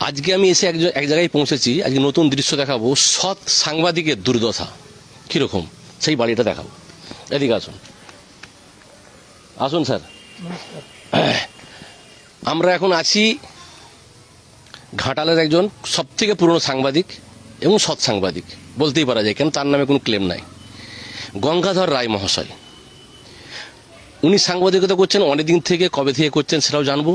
আজকে আমি এসে এক এক জায়গায় পৌঁছেছি আজকে নতুন দৃশ্য দেখাবো সৎ সাংবাদিকের দুর্দশা। কীরকম? সেই বাড়িটা দেখাবো। এদিকে আসুন। আসুন স্যার। আমরা এখন আছি ঘাটালের একজন সব থেকে পুরনো সাংবাদিক এবং সৎ সাংবাদিক। বলতেই পারা যায় কেন তার নামে কোনো ক্লেম নাই। গঙ্গাধর রায় মহাশয়। উনি সাংবাদিকতা করছেন অনেকদিন থেকে কবে থেকে করছেন সেটাও জানব।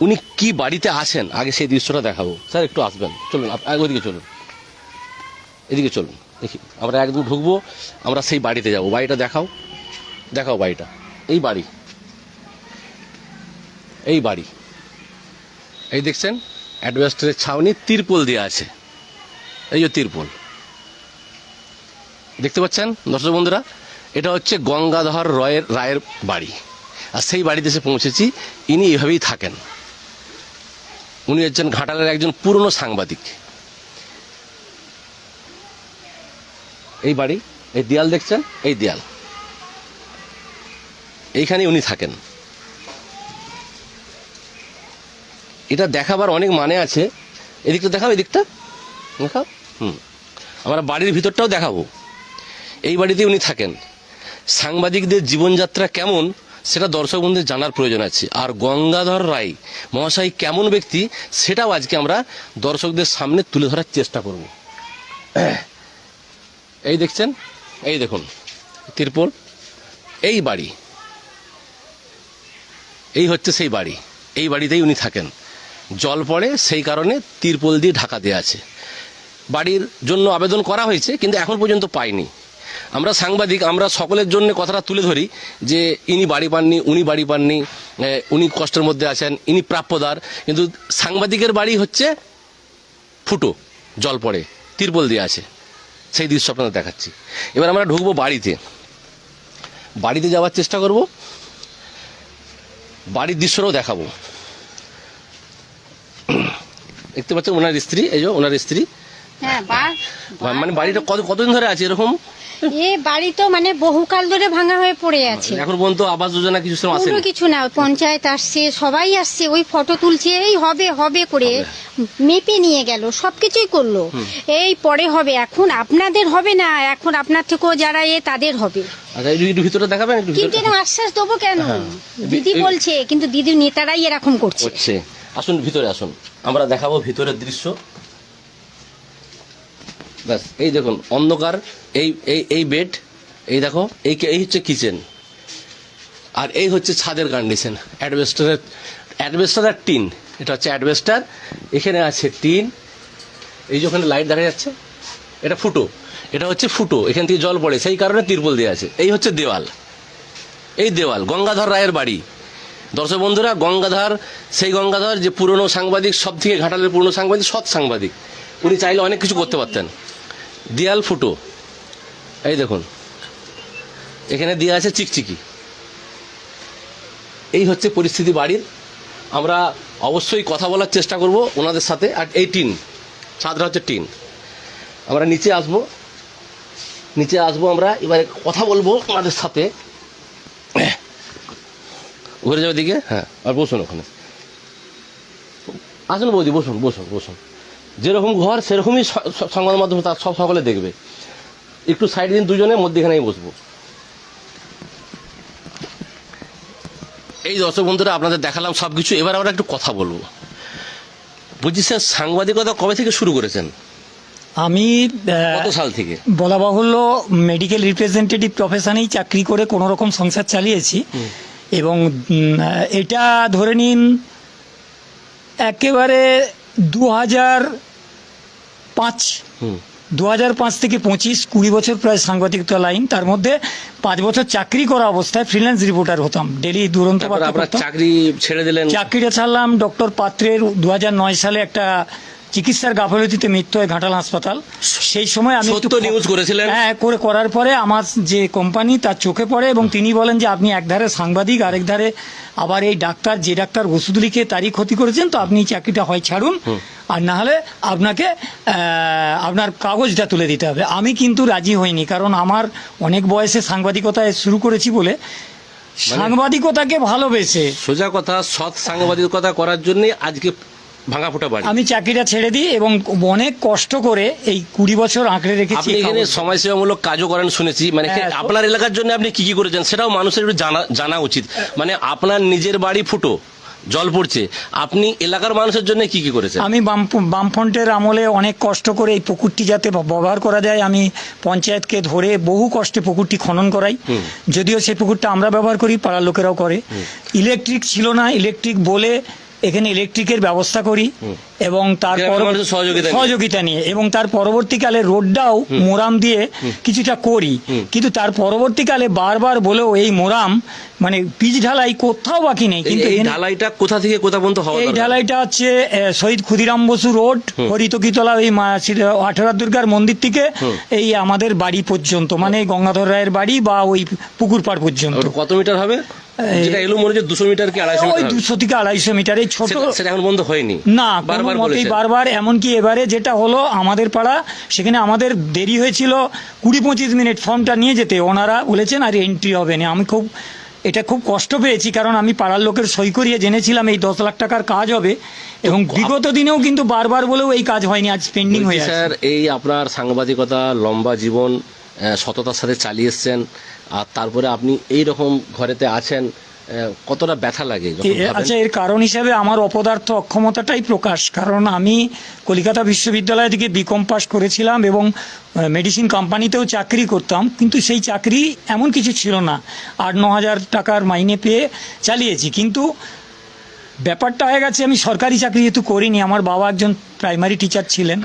উনি কি বাড়িতে আছেন আগে সেই দৃশ্যটা দেখাবো। স্যার, একটু আসবেন। চলুন ওদিকে চলুন। এদিকে চলুন, দেখি। আমরা একদম ঢুকবো, আমরা সেই বাড়িতে যাব। বাড়িটা দেখাও। দেখাও বাড়িটা। এই বাড়ি। এই বাড়ি। এই দেখছেন, অ্যাডভেস্টারের ছাউনি তিরপল দেওয়া আছে। এই যে তিরপল। দেখতে পাচ্ছেন, দর্শক বন্ধুরা? এটা হচ্ছে গঙ্গাধর রয়ের রায়ের বাড়ি। আর সেই বাড়িতে এসে পৌঁছেছি, ইনি এভাবেই থাকেন। উনি হচ্ছেন ঘাটালের একজন পুরনো সাংবাদিক। এই বাড়ি, এই দেয়াল দেখছেন? এই দেয়াল। এইখানে উনি থাকেন। এটা দেখাবার অনেক মানে আছে। এদিকটা দেখাও এদিকটা? দেখাও? হুম। আমরা বাড়ির ভিতরটাও দেখাবো। এই বাড়িতে উনি থাকেন। সাংবাদিকদের জীবনযাত্রা কেমন, সেটা দর্শক বন্ধুদের জানার প্রয়োজন আছে। আর গঙ্গাধর রায় মহাশয় কেমন ব্যক্তি, সেটাও আজকে আমরা দর্শকদের সামনে তুলে ধরার চেষ্টা করব। এই দেখছেন? এই দেখুন, তিরপল। এই বাড়ি। এই হচ্ছে সেই বাড়ি। এই বাড়িতেই উনি থাকেন। জল পড়ে, সেই কারণে তিরপল দিয়ে ঢাকা দেওয়া আছে। বাড়ির জন্য আবেদন করা হয়েছে, কিন্তু এখন পর্যন্ত পাইনি আমরা সাংবাদিক আমরা সকলের জন্য কথাটা তুলে ধরি যে ইনি বাড়ি পাননি উনি বাড়ি পাননি উনি কষ্টের মধ্যে আছেন ইনি প্রাপ্যদার। কিন্তু সাংবাদিকের বাড়ি হচ্ছে ফুটো জল পড়ে তিরপল দিয়ে আছে। সেই দৃশ্য আপনাদের দেখাচ্ছি। এবার আমরা ঢুকবো বাড়িতে। বাড়িতে যাওয়ার চেষ্টা করব। বাড়ির দৃশ্যটাও দেখাবো। দেখতে পাচ্ছেন ওনার স্ত্রী এই যে ওনার স্ত্রী। হ্যাঁ মানে বাড়িটা কত কতদিন ধরে আছে এরকম? এ বাড়ি তো মানে বহুকাল ধরে ভাঙা হয়ে পড়ে আছে। এখন পর্যন্ত আবাস যোজনা কিছু আসেনি পুরো কিছু না পঞ্চায়েত আসছে সবাই আসছে ওই ফটো তুলছে এই হবে হবে করে মেপে নিয়ে গেল সবকিছুই করল। এই পরে হবে এখন আপনাদের হবে না এখন আপনার থেকেও যারা এ তাদের হবে। আচ্ছা একটু একটু ভিতরে দেখাবেন কিন্তু আশ্বাস দেবো কেন? হ্যাঁ। দিদি বলছে কিন্তু দিদির নেতারাই এরকম করছে। আসুন ভিতরে আসুন। আমরা দেখাবো ভিতরের দৃশ্য। ব্যাস, এই দেখুন, অন্ধকার, এই এই এই বেড এই দেখো, এই এই হচ্ছে কিচেন আর এই হচ্ছে ছাদের কন্ডিশন অ্যাডভেস্টারের অ্যাডভেস্টার আর টিন এটা হচ্ছে অ্যাডভেস্টার এখানে আছে টিন এই যে ওখানে লাইট দেখা যাচ্ছে, এটা ফুটো, এটা হচ্ছে ফুটো, এখান থেকে জল পড়ে, সেই কারণে তিরপল দেওয়া আছে, এই হচ্ছে দেওয়াল, এই দেওয়াল, গঙ্গাধর রায়ের বাড়ি। দর্শক বন্ধুরা, গঙ্গাধর, সেই গঙ্গাধর যে পুরনো সাংবাদিক সব থেকে ঘাটালের পুরনো সাংবাদিক, সৎ সাংবাদিক, উনি চাইলে অনেক কিছু করতে পারতেন। দেয়াল ফুটো। এই দেখুন। এখানে দেওয়া আছে চিকচিকি। এই হচ্ছে পরিস্থিতি বাড়ির। আমরা অবশ্যই কথা বলার চেষ্টা করব ওনাদের সাথে। আর এই টিন ছাদটা হচ্ছে টিন। আমরা নিচে আসব। নিচে আসব আমরা। এবারে কথা বলব ওনাদের সাথে। ঘুরে যাওয়ার দিকে হ্যাঁ আর বসুন ওখানে। আসুন বৌদি, বসুন বসুন বসুন। যেরকম ঘর সেরকমই সংবাদ মাধ্যম তার সব সকলে দেখবে। একটু সাইড দিন দুজনে মধ্যেখানেই বসবো। এই দর্শক বন্ধুরা আপনাদের দেখালাম সব কিছু এবার আমরা একটু কথা বলব। বলছি স্যার সাংবাদিকতা কবে থেকে শুরু করেছেন? আমি কত সাল থেকে? বলা বাহুল্য মেডিকেল রিপ্রেজেন্টেটিভ প্রফেশনেই চাকরি করে কোনো রকম সংসার চালিয়েছি। এবং এটা ধরে নিন একেবারে দু হাজার পাঁচ হুম দু হাজার পাঁচ থেকে পঁচিশ কুড়ি বছর প্রায় সাংবাদিকতা লাইন তার মধ্যে পাঁচ বছর চাকরি করা অবস্থায় ফ্রিল্যান্স রিপোর্টার হতাম ডেলি দুরন্ত। চাকরি ছেড়ে দিলেন চাকরিটা ছাড়লাম ডক্টর পাত্রের দু নয় সালে একটা চিকিৎসার গাফলতিতে মৃত্যু হয় ঘাটাল হাসপাতাল। সেই সময় আমি একটু news করেছিলেন? হ্যাঁ করে করার পরে আমার যে কোম্পানি তার চোখে পড়ে এবং তিনি বলেন যে আপনি একধারে সাংবাদিক আরেক ধারে আবার এই ডাক্তার যে ডাক্তার ওষুধ লিখে তারই ক্ষতি করেছেন তো আপনি এই চাকরিটা হয় ছাড়ুন। আর না হলে আপনাকে আপনার কাগজটা তুলে দিতে হবে। আমি কিন্তু রাজি হইনি কারণ আমার অনেক বয়সে সাংবাদিকতায় শুরু করেছি বলে সাংবাদিকতাকে ভালোবেসে সোজা কথা সৎ সাংবাদিকতা করার জন্য আজকে ভাঙা ফোটা বাড়ি। আমি চাকরিটা ছেড়ে দিই এবং অনেক কষ্ট করে এই কুড়ি বছর আঁকড়ে রেখেছি আপনি এখানে। সমাজসেবামূলক কাজও করেন শুনেছি। মানে হ্যাঁ, আপনার এলাকার জন্য আপনি কি কি করেছেন সেটাও মানুষের একটু জানা জানা উচিত। মানে আপনার নিজের বাড়ি ফুটো জল পড়ছে। আপনি এলাকার মানুষের জন্য কি কি করেছেন? আমি বাম বামফ্রন্টের আমলে অনেক কষ্ট করে এই পুকুরটি যাতে ব্যবহার করা যায় আমি পঞ্চায়েতকে ধরে বহু কষ্টে পুকুরটি খনন করাই। যদিও সেই পুকুরটা আমরা ব্যবহার করি পাড়ার লোকেরাও করে। ইলেকট্রিক ছিল না ইলেকট্রিক বলে এখানে ইলেকট্রিকের ব্যবস্থা করি এবং তার সহযোগিতা নিয়ে। সহযোগিতা নিয়ে এবং তার পরবর্তীকালে রোডটাও মোরাম দিয়ে কিছুটা করি। কিন্তু তার পরবর্তীকালে বারবার বলেও এই মোরাম মানে পিচ ঢালাই কোথাও বাকি নেই। কিন্তু এই ঢালাইটা কোথা থেকে কোথা পর্যন্ত হওয়া এই ঢালাইটা হচ্ছে শহীদ ক্ষুদিরাম বসু রোড হরিতকিতলা এই আঠারা দুর্গার মন্দির থেকে এই আমাদের বাড়ি পর্যন্ত মানে গঙ্গাধর রায়ের বাড়ি বা ওই পুকুর পাড় পর্যন্ত। কত মিটার হবে? যেটা এলো মনে হচ্ছে দুশো মিটার কি আড়াইশো ওই দুশো থেকে আড়াইশো মিটার এই ছোট সেটা- সেটা এখন বন্ধ হয়নি। না বারবার মতেই বারবার এমনকি এবারে যেটা হলো আমাদের পাড়া সেখানে আমাদের দেরি হয়েছিল কুড়ি পঁচিশ মিনিট ফর্মটা নিয়ে যেতে। ওনারা বলেছেন আর এন্ট্রি হবে না। আমি খুব এটা খুব কষ্ট পেয়েছি কারণ আমি পাড়ার লোকের সই করিয়ে জেনেছিলাম এই দশ লাখ টাকার কাজ হবে। এবং বিগত দিনেও কিন্তু বারবার বলেও এই কাজ হয়নি আজ পেন্ডিং হয়ে স্যার এই আপনার সাংবাদিকতা লম্বা জীবন সততার সাথে চালিয়ে এসছেন। আর তারপরে আপনি এই রকম ঘরেতে আছেন কতটা ব্যথা লাগে আচ্ছা এর কারণ হিসেবে আমার অপদার্থ অক্ষমতাটাই প্রকাশ। কারণ আমি কলিকাতা বিশ্ববিদ্যালয় থেকে বিকম পাস করেছিলাম এবং মেডিসিন কোম্পানিতেও চাকরি করতাম কিন্তু সেই চাকরি এমন কিছু ছিল না। আট ন হাজার টাকার মাইনে পেয়ে চালিয়েছি। কিন্তু ব্যাপারটা হয়ে গেছে আমি সরকারি চাকরি যেহেতু করিনি আমার বাবা একজন প্রাইমারি টিচার ছিলেন।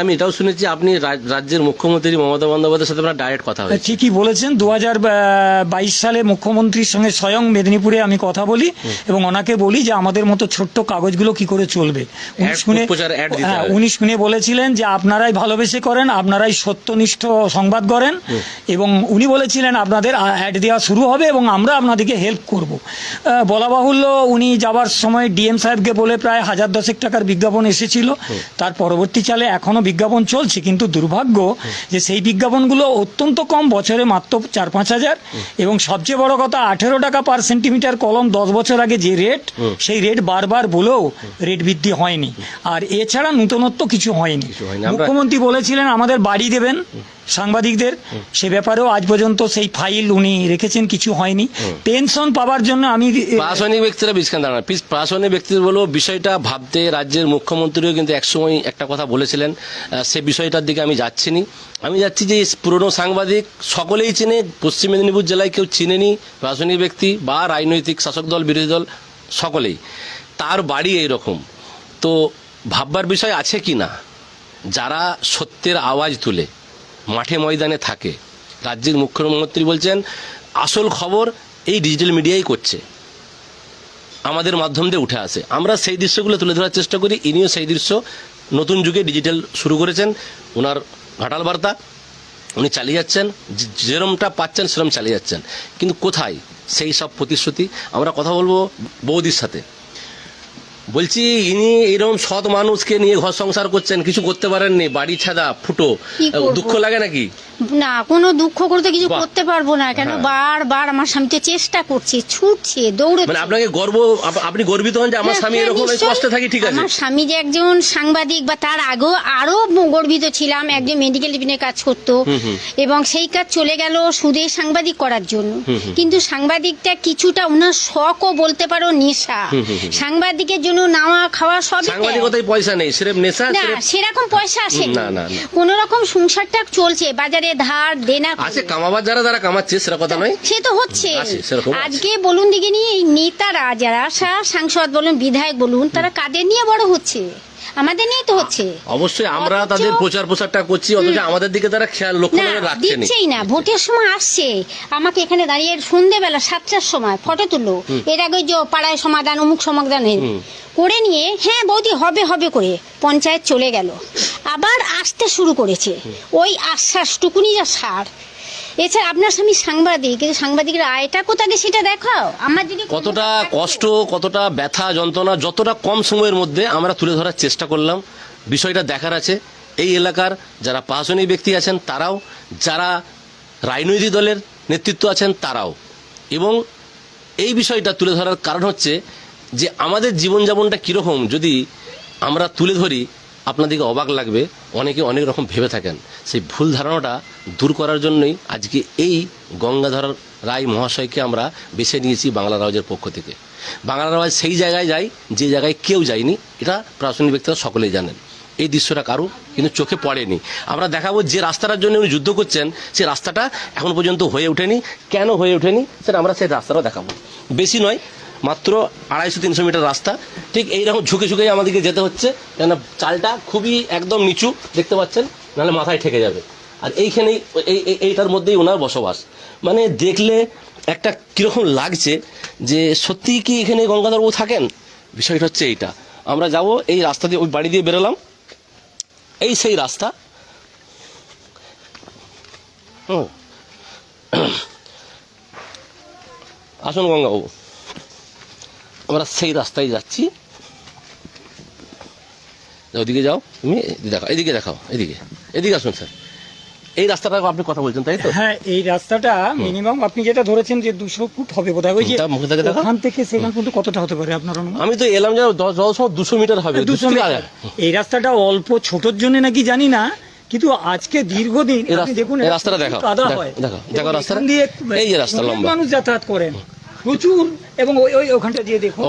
আমি এটাও শুনেছি আপনি রাজ- রাজ্যের মুখ্যমন্ত্রী মমতা বন্দ্যোপাধ্যায়ের সাথে আপনার ডাইরেক্ট কথা হয়েছে। ঠিকই বলেছেন দু হাজার বাইশ সালে মুখ্যমন্ত্রীর সঙ্গে স্বয়ং মেদিনীপুরে আমি কথা বলি এবং ওনাকে বলি যে আমাদের মতো ছোট্ট কাগজগুলো কি করে চলবে। উনি শুনে হ্যাঁ, উনি শুনে বলেছিলেন যে আপনারাই ভালোবেসে করেন আপনারাই সত্যনিষ্ঠ সংবাদ করেন এবং উনি বলেছিলেন আপনাদের অ্যাড দেওয়া শুরু হবে এবং আমরা আপনাদেরকে হেল্প করব। বলা বাহুল্য উনি যাওয়ার সময় ডিএম সাহেবকে বলে প্রায় হাজার দশেক টাকার বিজ্ঞাপন এসেছিল। তার পরবর্তী চালে এখনও বিজ্ঞাপন চলছে কিন্তু দুর্ভাগ্য যে সেই বিজ্ঞাপনগুলো অত্যন্ত কম বছরে মাত্র চার পাঁচ হাজার এবং সবচেয়ে বড় কথা আঠেরো টাকা পার সেন্টিমিটার কলম দশ বছর আগে যে রেট সেই রেট বারবার বলেও রেট বৃদ্ধি হয়নি। আর এছাড়া নূতনত্ব কিছু হয়নি। মুখ্যমন্ত্রী বলেছিলেন আমাদের বাড়ি দেবেন সাংবাদিকদের সে ব্যাপারেও আজ পর্যন্ত সেই ফাইল উনি রেখেছেন কিছু হয়নি। পেনশন পাওয়ার জন্য আমি প্রাসনিক ব্যক্তিরা বিস্কান দাঁড়ান। প্রাসনিক ব্যক্তিদের বলব বিষয়টা ভাবতে রাজ্যের মুখ্যমন্ত্রীও কিন্তু একসময় একটা কথা বলেছিলেন সে বিষয়টার দিকে আমি যাচ্ছি নি আমি যাচ্ছি যে পুরনো সাংবাদিক সকলেই চেনে পশ্চিম মেদিনীপুর জেলায় কেউ চিনেনি প্রাসনিক ব্যক্তি বা রাজনৈতিক শাসক দল বিরোধী দল সকলেই। তার বাড়ি এইরকম। তো ভাববার বিষয় আছে কি না? যারা সত্যের আওয়াজ তুলে মাঠে ময়দানে থাকে। রাজ্যের মুখ্যমন্ত্রী বলছেন, আসল খবর এই ডিজিটাল মিডিয়াই করছে। আমাদের মাধ্যম দিয়ে উঠে আসে। আমরা সেই দৃশ্যগুলো তুলে ধরার চেষ্টা করি। ইনিও সেই দৃশ্য নতুন যুগে ডিজিটাল শুরু করেছেন। ওনার ঘাটাল বার্তা, উনি চালিয়ে যাচ্ছেন। যেরমটা পাচ্ছেন, সেরম চালিয়ে যাচ্ছেন। কিন্তু কোথায় সেই সব প্রতিশ্রুতি? আমরা কথা বলব বৌদির সাথে। বলছি ইনি এরকম সৎ মানুষকে নিয়ে ঘর সংসার করছেন কিছু করতে পারেননি বাড়ি ছাদা ফুটো দুঃখ লাগে নাকি? না কোনো দুঃখ করতে কিছু বাহ। করতে পারব না কেন হ্যাঁ। বারবার আমার স্বামীকে চেষ্টা করছে ছুটছে দৌড়ে মানে আপনাকে গর্ব আপ- আপনি গর্বিত হন যে আমার স্বামী এরকম এই কষ্টে থাকি ঠিক আছে। আমার স্বামী যে একজন সাংবাদিক বা তার আগেও আরও গর্বিত ছিলাম একজন মেডিকেল টিফিনে কাজ করতো। এবং সেই কাজ চলে গেল সুদে সাংবাদিক করার জন্য। কিন্তু সাংবাদিকটা কিছুটা ওনার শখও বলতে পারো নেশা। সাংবাদিকের জন্য নাওয়া খাওয়া সবই ত্যাগ। সাংবাদিকতায় পয়সা নেই নেশা না সেরকম পয়সা আসে না, না, না। কোন রকম সংসারটা চলছে বাজারে ধার দেনা। আছে কামাবার যারা যারা কামাচ্ছে সেটা কথা নয় সে তো হচ্ছে। আজকে বলুন দিকে নিয়ে এই নেতারা যারা সাংসদ বলুন বিধায়ক বলুন তারা কাদের নিয়ে বড় হচ্ছে আমাদের নিয়ে তো হচ্ছে। অবশ্যই আমরা অথচ- তাদের প্রচার প্রসারটা করছি অথচ আমাদের দিকে তারা খেয়াল লক্ষ্য না করে রাখছেন দিচ্ছেই না ভোটের সময় আসছে। আমাকে এখানে দাঁড়িয়ে সন্ধেবেলা সাতটার সময় ফটো তুললো। এর আগে যে পাড়ায় সমাধান অমুক সমাধান। করে নিয়ে হ্যাঁ বৌদি হবে হবে করে পঞ্চায়েত চলে গেল। আবার আসতে শুরু করেছে। ওই আশ্বাসটুকুনি যা সার এছাড়া আপনার স্বামী সাংবাদিক কিন্তু সাংবাদিকের আয়টা কোথা দিয়ে সেটা দেখাও? আমার যদি কতটা কষ্ট কতটা ব্যথা যন্ত্রণা যতটা কম সময়ের মধ্যে আমরা তুলে ধরার চেষ্টা করলাম। বিষয়টা দেখার আছে। এই এলাকার যারা প্রশাসনিক ব্যক্তি আছেন তারাও যারা রাজনৈতিক দলের নেতৃত্ব আছেন তারাও। এবং এই বিষয়টা তুলে ধরার কারণ হচ্ছে যে আমাদের জীবনযাপনটা কীরকম যদি আমরা তুলে ধরি আপনাদেরকে অবাক লাগবে, অনেকে অনেক রকম ভেবে থাকেন। সেই ভুল ধারণাটা দূর করার জন্যই আজকে এই গঙ্গাধর রায় মহাশয়কে আমরা বেছে নিয়েছি বাংলা রাজ্যের পক্ষ থেকে। বাংলা রাজ সেই জায়গায় যায়, যে জায়গায় কেউ যায়নি, এটা প্রাসঙ্গিক ব্যক্তিরা সকলেই জানেন। এই দৃশ্যটা কারও কিন্তু চোখে পড়েনি। আমরা দেখাবো যে রাস্তাটার জন্য উনি যুদ্ধ করছেন, সেই রাস্তাটা এখন পর্যন্ত হয়ে ওঠেনি। কেন হয়ে ওঠেনি? সেটা আমরা সেই রাস্তাটা দেখাবো। বেশি নয় মাত্র আড়াইশো, তিনশো মিটার রাস্তা। ঠিক এইরকম ঝুঁকে ঝুঁকে আমাদেরকে যেতে হচ্ছে কেন চালটা খুবই একদম নিচু, দেখতে পাচ্ছেন, নাহলে মাথায় ঠেকে যাবে। আর এইখানেই, এই, এই- এইটার মধ্যেই ওনার বসবাস। মানে দেখলে একটা কীরকম লাগছে যে, সত্যিই কি এখানে গঙ্গাধরবাবু থাকেন? বিষয়টা হচ্ছে এইটা। আমরা যাব এই রাস্তা দিয়ে, ওই বাড়ি দিয়ে বেরোলাম। এই সেই রাস্তা। হুম। আসুন গঙ্গাবাবু। আমরা সেই রাস্তায় যাচ্ছি। ওদিকে যাও। তুমি দেখাও এদিকে দেখাও এদিকে। এদিকে আসুন স্যার। এই রাস্তাটা আপনি কথা বলছেন তাই তো? হ্যাঁ এই রাস্তাটা মিনিমাম আপনি যেটা ধরেছেন যে দুশো ফুট হবে বোধহয় ওই যে। ওখান থেকে সেখান পর্যন্ত কতটা হতে পারে আপনার আমি তো এলাম যে দুশো মিটার হবে দুশো মিটার। এই রাস্তাটা অল্প ছোটর জন্য নাকি জানি না কিন্তু আজকে দীর্ঘদিন রাস্তা- দেখুন রাস্তাটা দেখাও, কাদা হয়। এবং রাস্তাটা। এখান দিয়ে এই যে রাস্তা লম্বা। মানুষ যাতায়াত করেন। প্রচুর এবং ওই ওই ওখানটা দিয়ে দেখুন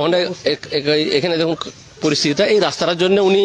এখানে দেখুন পরিস্থিতিটা। এই রাস্তাটার জন্য উনি